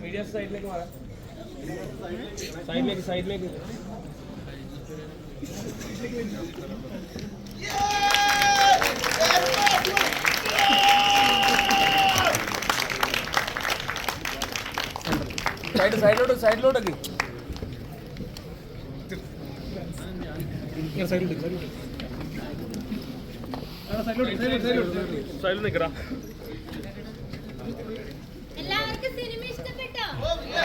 Media side लेके मारा side लेके साइड लेके సైడ్ సైడ్ లోటు సైడ్ లోటు సైడ్ సైడ్ സൈഡിൽ നിൽക്കടാ എല്ലാവർക്കും സിനിമ ഇഷ്ടപ്പെട്ടോ? എന്നാ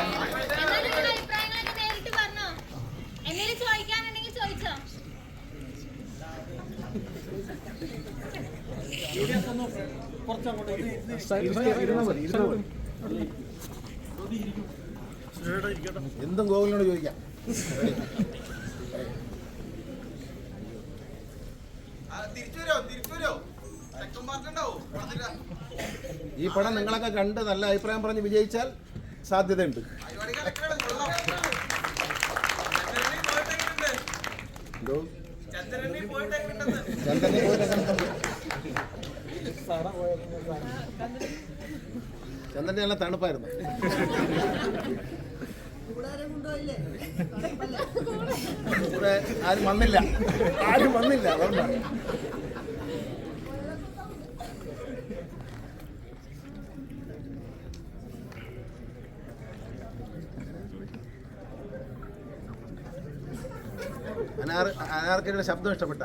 നിങ്ങളുടെ അഭിപ്രായങ്ങളൊക്കെ നേരിട്ട് പറഞ്ഞോ? എന്തെങ്കിലും ചോദിക്കാനുണ്ടെങ്കിൽ ചോദിച്ചോ? എന്തും ഗോകുലിനോട് ചോദിക്കാം. ഈ പടം നിങ്ങളൊക്കെ കണ്ട് നല്ല അഭിപ്രായം പറഞ്ഞ് വിജയിച്ചാൽ സാധ്യതയുണ്ട്. എന്തോ? ചന്ദ്രനെ പോയിട്ട് ചന്ദ്രനെ നല്ല തണുപ്പായിരുന്നു. ആരും വന്നില്ല. ആരും വന്നില്ല അതുകൊണ്ടാണ് അനാർ അനാർക്കരുടെ ശബ്ദം ഇഷ്ടപ്പെട്ട.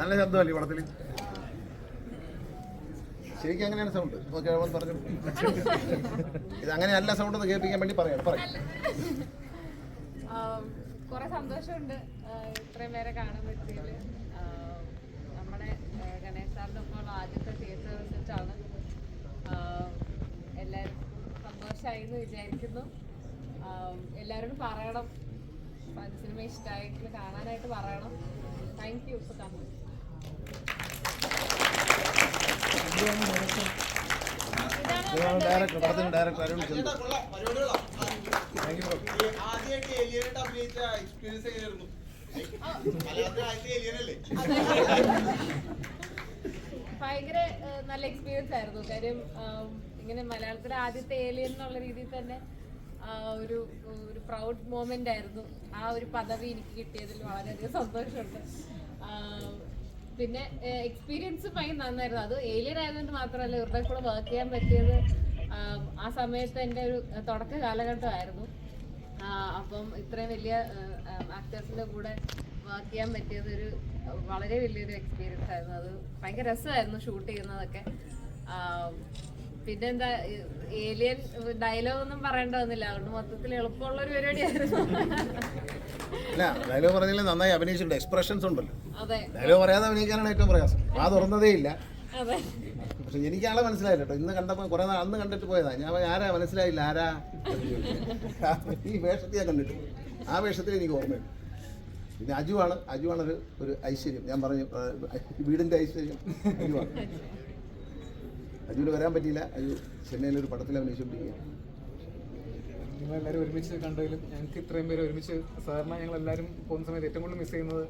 നല്ല ശബ്ദമല്ലേ പടത്തിൽ ശരിക്കും അങ്ങനെയാണ് സൗണ്ട് ഓക്കെ അവൻ പറഞ്ഞു. ഇത് അങ്ങനെയല്ല സൗണ്ട് ഒന്ന് കേൾപ്പിക്കാൻ വേണ്ടി പറയാം. പറയാം കുറെ സന്തോഷമുണ്ട് ഇത്രയും പേരെ കാണാൻ നമ്മുടെ ഗണേഷ് സാറിന്റെ ഒപ്പമുള്ള ആദ്യത്തെ തിയേറ്റർ വിസിറ്റാണ് എല്ലാവരും സന്തോഷമായി വിചാരിക്കുന്നു. എല്ലാവരോടും പറയണം. സിനിമ ഇഷ്ടമായിട്ട് കാണാനായിട്ട് പറയണം. Thank you for coming experience ഭയങ്കര നല്ല എക്സ്പീരിയൻസ് ആയിരുന്നു. കാര്യം ഇങ്ങനെ മലയാളത്തിലെ ആദ്യത്തെ ഏലിയൻ എന്നുള്ള രീതിയിൽ തന്നെ ഒരു ഒരു പ്രൗഡ് മൊമെന്റ് ആയിരുന്നു. ആ ഒരു പദവി എനിക്ക് കിട്ടിയതിൽ വളരെയധികം സന്തോഷമുണ്ട്. പിന്നെ എക്സ്പീരിയൻസ് ഭയങ്കര നന്നായിരുന്നു. അത് ഏലിയൻ ആയതുകൊണ്ട് മാത്രമല്ല ഇവരുടെ കൂടെ വർക്ക് ചെയ്യാൻ പറ്റിയത് ആ സമയത്ത് എന്റെ ഒരു തുടക്ക കാലഘട്ടമായിരുന്നു. അപ്പം ഇത്രയും വലിയ ആക്ടേഴ്സിന്റെ കൂടെ വർക്ക് ചെയ്യാൻ പറ്റിയത് ഒരു വളരെ വലിയൊരു എക്സ്പീരിയൻസ് ആയിരുന്നു. അത് ഭയങ്കര രസമായിരുന്നു ഷൂട്ട് ചെയ്യുന്നതൊക്കെ. പിന്നെന്താ ഏലിയൻ ഡയലോഗ് ഒന്നും പറയേണ്ട വന്നില്ല അതുകൊണ്ട് മൊത്തത്തിൽ എളുപ്പമുള്ള ഒരു പരിപാടിയായിരുന്നു അല്ല ഡയലോഗ് പറഞ്ഞില്ല നന്നായി അഭിനയിച്ചിട്ടുണ്ട്. എക്സ്പ്രഷൻസ് ഉണ്ടല്ലോ. ഡയലോഗ് പറയാതെ അഭിനയിക്കാനാണ് ഏറ്റവും പ്രയാസം. ആ തുറന്നതേ ഇല്ല. പക്ഷെ എനിക്ക് ആളെ മനസ്സിലായില്ല കേട്ടോ. ഇന്ന് കണ്ടപ്പോൾ കുറെ നാൾ അന്ന് കണ്ടിട്ട് പോയതാ. ഞാൻ ആരാ? മനസ്സിലായില്ല. ആരാ? ഈ വേഷത്തിൽ ഞാൻ കണ്ടിട്ട് ആ വേഷത്തിൽ എനിക്ക് ഓർമ്മയുണ്ട് പിന്നെ അജുവാണ് അജുവാണ് ഒരു ഒരു ഐശ്വര്യം. ഞാൻ പറഞ്ഞു വീടിന്റെ വീടിന്റെ ഐശ്വര്യം. അജുവാണ്. അജുവിന് വരാൻ പറ്റിയില്ല. അജു ചെന്നൈയിൽ ഒരു പടത്തിൽ അഭിനയിച്ചുകൊണ്ടിരിക്കുക നിങ്ങളെല്ലാവരും ഒരുമിച്ച് കണ്ടതിലും ഞങ്ങൾക്ക് ഇത്രയും പേര് ഒരുമിച്ച് സാറിനെ ഞങ്ങൾ എല്ലാവരും പോകുന്ന സമയത്ത് ഏറ്റവും കൂടുതൽ മിസ് ചെയ്യുന്നത്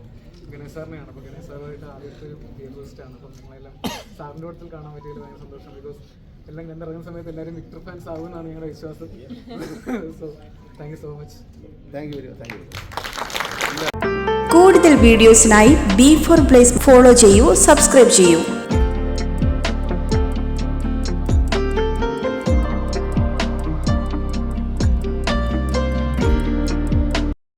ഗണേശ് സാറിനെയാണ്. അപ്പോൾ ഗണേശ് സാറുമായിട്ട് ആദ്യത്തെ ഒരു തിയേറ്ററിസ്റ്റാണ് അപ്പം നിങ്ങളെല്ലാം സാറിന്റെ കൂട്ടത്തിൽ കാണാൻ പറ്റിയതിൽ ഭയങ്കര സന്തോഷം. ബിക്കോസ് എല്ലാം കണ്ടിറങ്ങുന്ന സമയത്ത് എല്ലാവരും വിക്ടർ ഫാൻസ് ആകുമെന്നാണ് ഞങ്ങളുടെ വിശ്വാസം. So thank you so much thank you very thank you കൂടുതൽ വീഡിയോസിനായി ബി ഫോർ പ്ലേസ് ഫോളോ ചെയ്യൂ സബ്സ്ക്രൈബ് ചെയ്യൂ.